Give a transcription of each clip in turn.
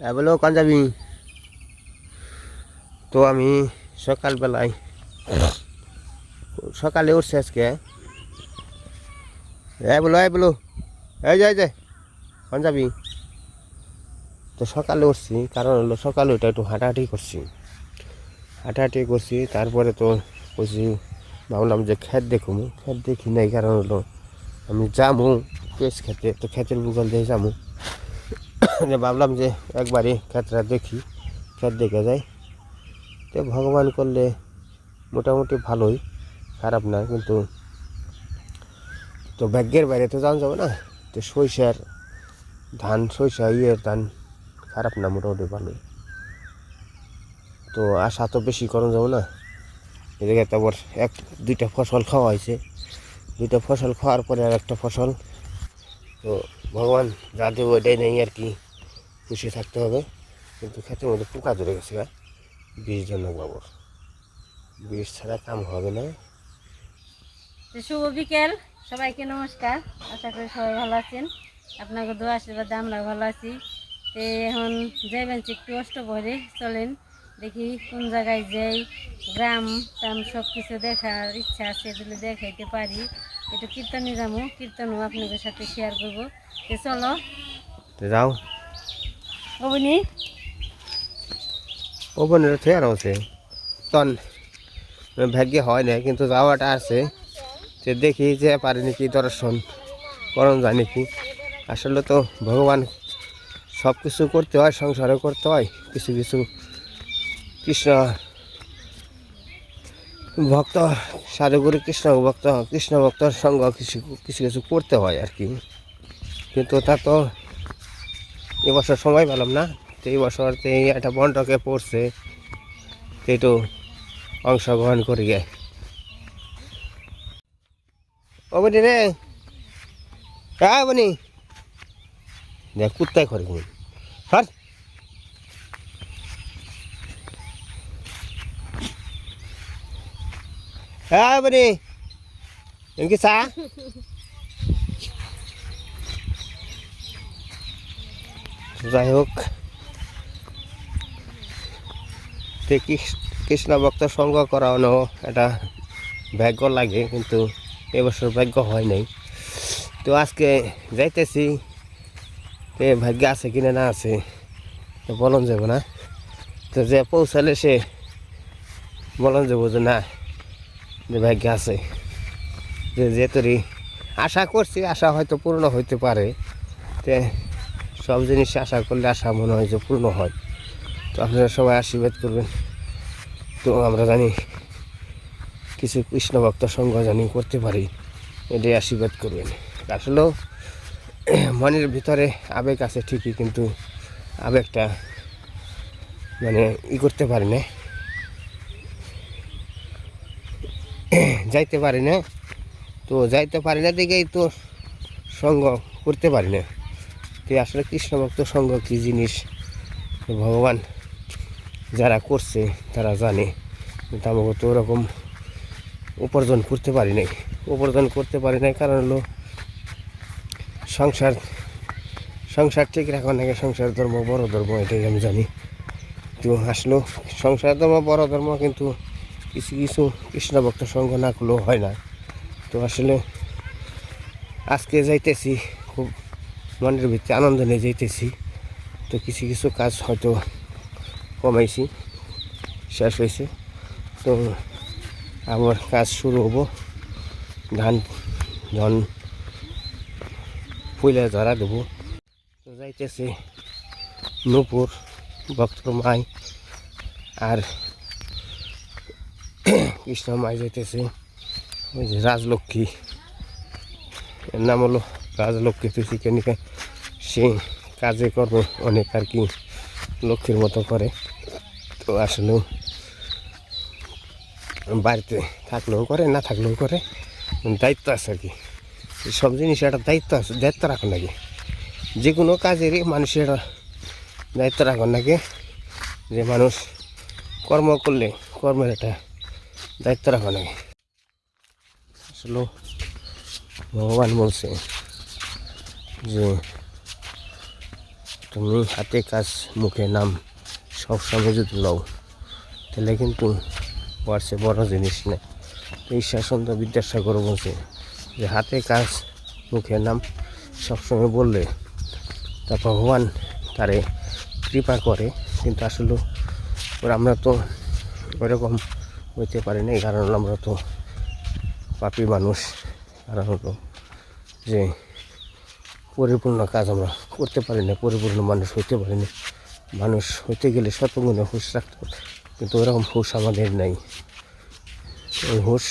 হ্যাঁ বলো কান যাবি? তো আমি সকালবেলায়, সকালে উঠছি আজকে। হ্যাঁ বলো হ্যাঁ বলো। এই যাই যাই কান যাবি? তো সকালে উঠছি, কারণ হলো সকালে ওটা একটু হাঁটাহাঁটি করছি। হাঁটাহাঁটি করছি, তারপরে তো বলছি, ভাবলাম যে খেত দেখুন। খেত দেখি নাই, কারণ হলো আমি যামু পেস খেতে, তো খেতের বুকল দিয়ে যামু যে ভাবলাম যে একবারই ক্ষেতটা দেখি ক্ষেত দেখে যাই। তো ভগবান করলে মোটামুটি ভালোই, খারাপ না, কিন্তু তো ব্যাগের বাইরে তো যাওয়া যাবে না। তো সরিষার ধান, সরিষা ইয়ের ধান, খারাপ না, মোটামুটি ভালোই। তো আশা তো বেশি করণ যাব না। এদিকে তারপর এক, দুইটা ফসল খাওয়া হয়েছে। দুইটা ফসল খাওয়ার পরে আর একটা ফসল। তো ভগবান যা দেবো এটাই নেই আর কি। খুশি থাকতে হবে। কিন্তু ক্ষেতের মধ্যে পোকা ধরে গেছে গা বিষ জন্য বাবর বিষ ছাড়া কাম হবে না। শুভ বিকেল। সবাইকে নমস্কার। আশা করি সবাই ভালো আছেন। আপনাকে দোয়া আশীর্বাদে আমরা ভালো আছি। তো এখন যাইবেন একটু কষ্ট করে চলেন। দেখি কোন জায়গায় যাই। গ্রাম টাম সব কিছু দেখার ইচ্ছা আছে এগুলো দেখাইতে পারি। একটু কীর্তনে যাব। কীর্তনও আপনাদের সাথে শেয়ার করব। তো চলো। তো যাও। তখন ভাগ্যে হয় না কিন্তু যাওয়াটা আছে। যে দেখি যে পারিনি কি দর্শন করণ জানি কি আসলে তো ভগবান সব কিছু করতে হয় সংসারে করতে হয়, কিছু কিছু। কৃষ্ণ ভক্ত সাধুগুরু কৃষ্ণ ভক্ত, কৃষ্ণ ভক্তর সঙ্গ কিছু কিছু কিছু করতে হয় আর কি। কিন্তু তা তো এবছর সময় পেলাম না, তো এই বছর একটা বন্টকে পড়ছে, তো একটু অংশগ্রহণ করি গে। বনি রে হ্যাঁ বনি। দেখ, কুত্তায় করে হর হ্যাঁ বনি। এমকি চা? যাই হোক কৃষ্ণ ভক্ত সঙ্গ করানো এটা ভাগ্য লাগে, কিন্তু এবছর ভাগ্য হয় নাই। তো আজকে যাইতেছি তে ভাগ্য আছে কিনা না আছে, তো বলন যাব না। তো যে পৌঁছালে সে বলন যাব যে না, যে ভাগ্য আছে। যে যে আশা করছি, আশা হয়তো পূর্ণ হইতে পারে। তে সব জিনিস আশা করলে আশা মনে হয় যে পূর্ণ হয়। তো আপনারা সবাই আশীর্বাদ করবেন। তো আমরা জানি কিছু কৃষ্ণ ভক্ত সঙ্গ জানি করতে পারি, এটাই আশীর্বাদ করবেন। আসলেও মনের ভিতরে আবেগ আছে ঠিকই, কিন্তু আবেগটা মানে ই করতে পারি না। যাইতে পারি না। তো যাইতে পারি না দেখেই তো সঙ্গ করতে পারি না। তো আসলে কৃষ্ণ ভক্ত সঙ্গ কী জিনিস? ভগবান যারা করছে, তারা জানে। কিন্তু আমাকে তো ওরকম উপার্জন করতে পারি নাই। উপার্জন করতে পারি নাই কারণ হলো সংসার সংসার ঠিক রাখার নাকি সংসার ধর্ম বড় ধর্ম, এটাই আমি জানি। তো আসলেও সংসার ধর্ম, বড় ধর্ম, কিন্তু কিছু কিছু কৃষ্ণ ভক্ত সঙ্গ না করলেও হয় না। তো আসলে আজকে যাইতেছি খুব মনের ভিতরে আনন্দ নিয়ে যাইতেছি। তো কিছু কিছু কাজ হয়তো কমাইছি, শেষ হয়েছে। তো আবার কাজ শুরু হব। ধান ধান ফুলে ধরা দেবো। তো যাইতেছে নূপুর, ভক্ত মাই আর কৃষ্ণ মাই যাইতেছে। ওই যে রাজলক্ষ্মী, এর নাম হলো রাজলক্ষ্মী তো সেখানে সে কাজে কর্মে অনেক আর কি লক্ষ্মীর মতো করে। তো আসলেও বাড়িতে থাকলেও করে, না থাকলেও করে। দায়িত্ব আছে আর কি। সব জিনিস একটা দায়িত্ব আছে, দায়িত্ব রাখুন নাকি যে কোনো কাজেরই মানুষের দায়িত্ব রাখুন নাকি যে মানুষ কর্ম করলে কর্মের একটা দায়িত্ব রাখুন নাকি আসলে ভগবান বলছে যে তুমি হাতে কাজ, মুখে নাম সবসময় যদি লও তাহলে কিন্তু বাড়ছে বড় জিনিস শাসন তো বিদ্যাসাগর বলছে যে হাতে কাজ, মুখে নাম সবসময় বললে তা ভগবান তারে কৃপা করে, কিন্তু আসলে আমরা তো ওরকম হইতে পারি না কারণ আমরা তো পাপি মানুষ। কারণ হলো যে পরিপূর্ণ কাজ আমরা করতে পারি না পরিপূর্ণ মানুষ হইতে পারি না। মানুষ হইতে গেলে শতগুণে হুশ রাখতে হবে। কিন্তু ওরকম হুশ আমাদের নাই। ওই হুশ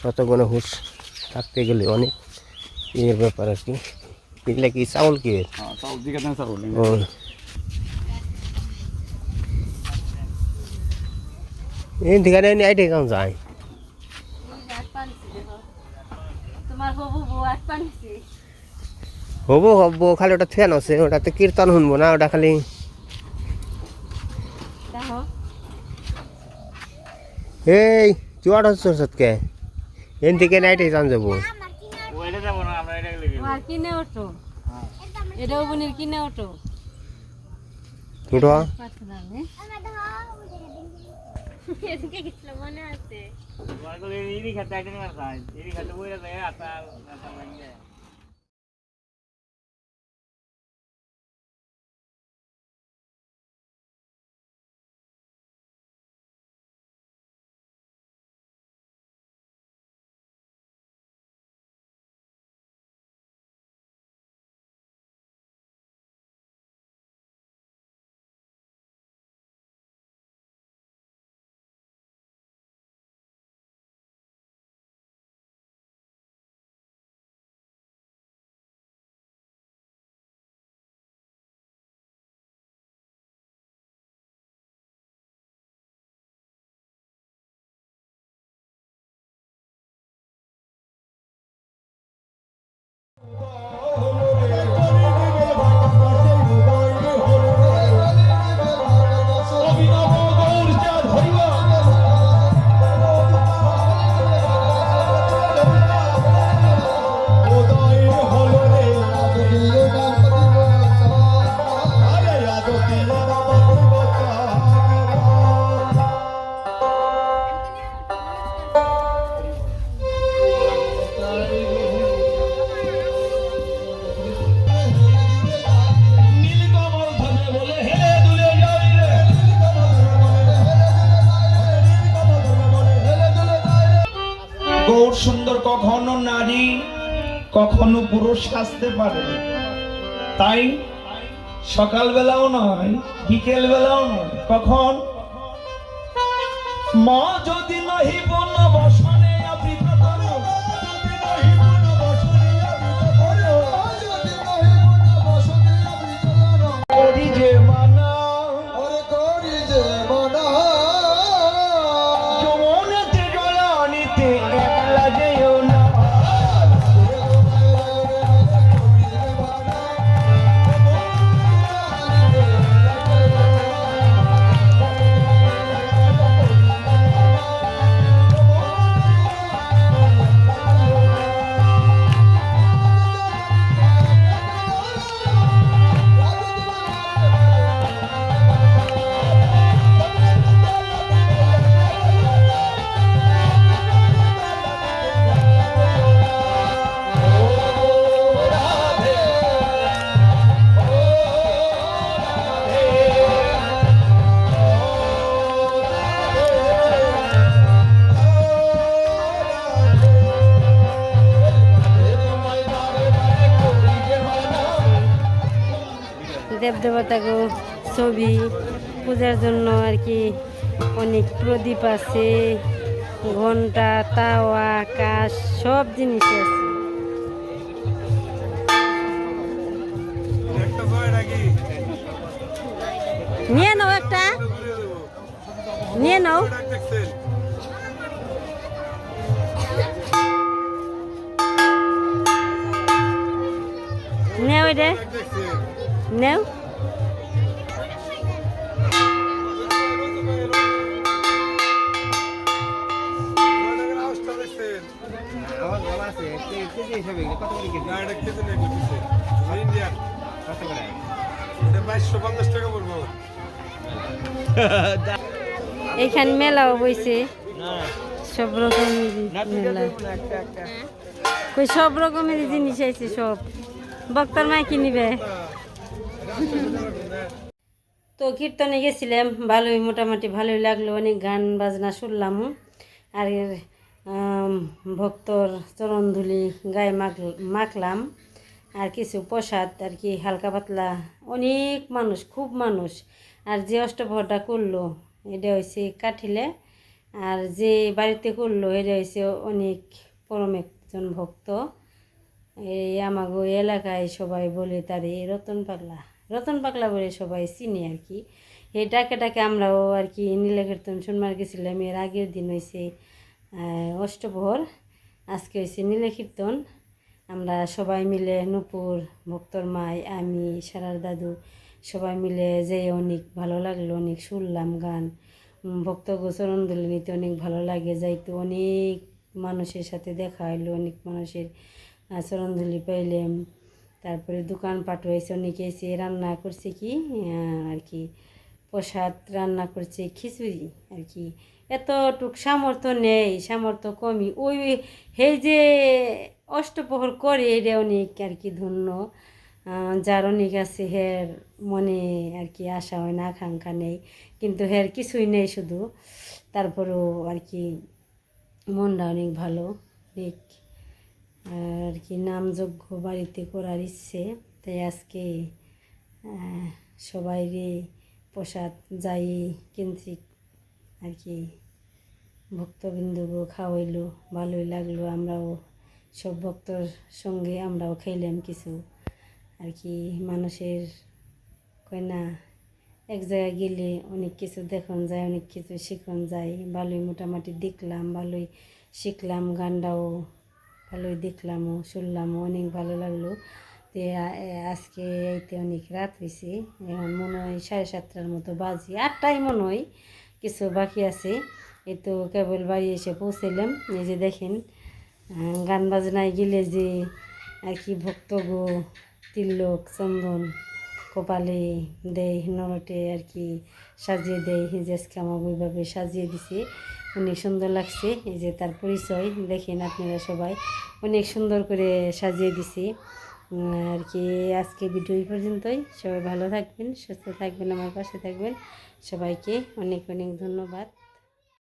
শতগুণে হুশ থাকতে গেলে অনেক ইয়ের ব্যাপার আর কি। এগুলা কি চাউল কি? হ্যাঁ এই ঠিকানে আইটে যায়। আট পানিছি দেখো তোমার হবু বউ আট পানিছি হব হব খালি ওটা ফ্যান আছে ওটাতে কীর্তন শুনব না ওটা খালি। এই চুয়াট হচ্ছে সৎকে এন থেকে নাইটে যান যাব। ওইটা যাব না আমরা এটা লেগে তোমার কিনে ওঠো। এটাও বোনের কিনে ওঠো। উঠো। মনে আছে। কখনো পুরুষ সাজতে পারে তাই সকালবেলাও নয় বিকেল বেলাও নয়, কখন? মা যদি নাহি বন বসনে দেবদেবতাকে ছবি পূজার জন্য আর কি অনেক প্রদীপ আছে, ঘণ্টা, তাওয়া, কাশ, সব জিনিস আছে। নিয়ে নাও একটা। নিয়ে নাও। নেও এটা নেও এইখানে মেলাও বইছে সব রকমের মেলা। কই সব রকমের জিনিস আছে সব। বক্তার মাই কিনিবে তো কীর্তনে গেছিলাম, ভালোই, মোটামুটি ভালোই লাগল, অনেক গান বাজনা শুনলাম। আর ভক্তর চরণধুলি গায়ে মাখ, মাখলাম। আর কিছু প্রসাদ আর কি, হালকা পাতলা। অনেক মানুষ, খুব মানুষ। আর যে অষ্টভরটা করল, এটা হয়েছে কাঠিলে। আর যে বাড়িতে করল, এটা হয়েছে অনেক পরম একজন ভক্ত। এই আমাগো এলাকায় সবাই বলে তারে রতন পাগলা রতন পাকলা বলে সবাই চিনি আর কি। এই ডাকে ডাকে আমরাও আর কি নীলকীর্তন শুনবার গেছিলাম, এর আগের দিন হয়েছে অষ্টপ্রহর। আজকে হয়েছে নীলকীর্তন আমরা সবাই মিলে নূপুর, ভক্তর মাই, আমি, সারার দাদু, সবাই মিলে যে অনেক ভালো লাগল, অনেক শুনলাম গান। ভক্ত গোচরণ দুলে নিতে অনেক ভালো লাগে, যাইতো অনেক মানুষের সাথে দেখা হইল, অনেক মানুষের চরণধুলি পাইলাম। তারপরে দোকানপাট হয়েছে অনেকে এসে রান্না করছে কি আর কি, প্রসাদ রান্না করছে, খিচুড়ি, আর কি। এতটুক সামর্থ্য নেই, সামর্থ্য কমই। ওই হে যে অষ্টপ্রহর করে এটা অনেক আর কি ধন্য। যার অনেক আছে, হের মনে আর কি আশা হয় না, আকাঙ্ক্ষা নেই। কিন্তু হের কিছুই নেই শুধু। তারপরেও আর কি মনটা অনেক ভালো, অনেক আর কি নামযজ্ঞ বাড়িতে করার ইচ্ছে। তাই আজকে সবাইরে প্রসাদ যাই কেন্দ্রিক আর কি ভক্তবিন্দুগো খাওয়াইল, ভালোই লাগল, আমরাও সব ভক্তর সঙ্গে আমরাও খাইলাম কিছু। আর কি মানুষের কয় না এক জায়গায় গেলে অনেক কিছু দেখুন যায়, অনেক কিছু শিখন যায়। ভালোই মোটামুটি দেখলাম, ভালোই শিখলাম, গানটাও ভালোই দেখলামও শুনলামও অনেক ভালো লাগল তো আজকে এইতে অনেক রাত হয়েছে এখন মনে হয় সাড়ে সাতটার মতো বাজি আটটাই মনে হয় কিছু বাকি আছে। এই তো কেবল বাড়ি এসে পৌঁছালাম এই যে দেখেন গান বাজনায় গেলে যে, আর কি ভক্তগো, তিলক, চন্দন, কপালে দেয় নরটে আর কি সাজিয়ে দেয় হিজেসকে আমাকে ওইভাবে সাজিয়ে দিছে। অনেক সুন্দর লাগছে। এই যে তার পরিচয় দেখেন আপনারা সবাই। অনেক সুন্দর করে সাজিয়ে দিছি। আর কি আজকে ভিডিও এই পর্যন্তই। সবাই ভালো থাকবেন, সুস্থ থাকবেন, আমার পাশে থাকবেন। সবাইকে অনেক অনেক ধন্যবাদ।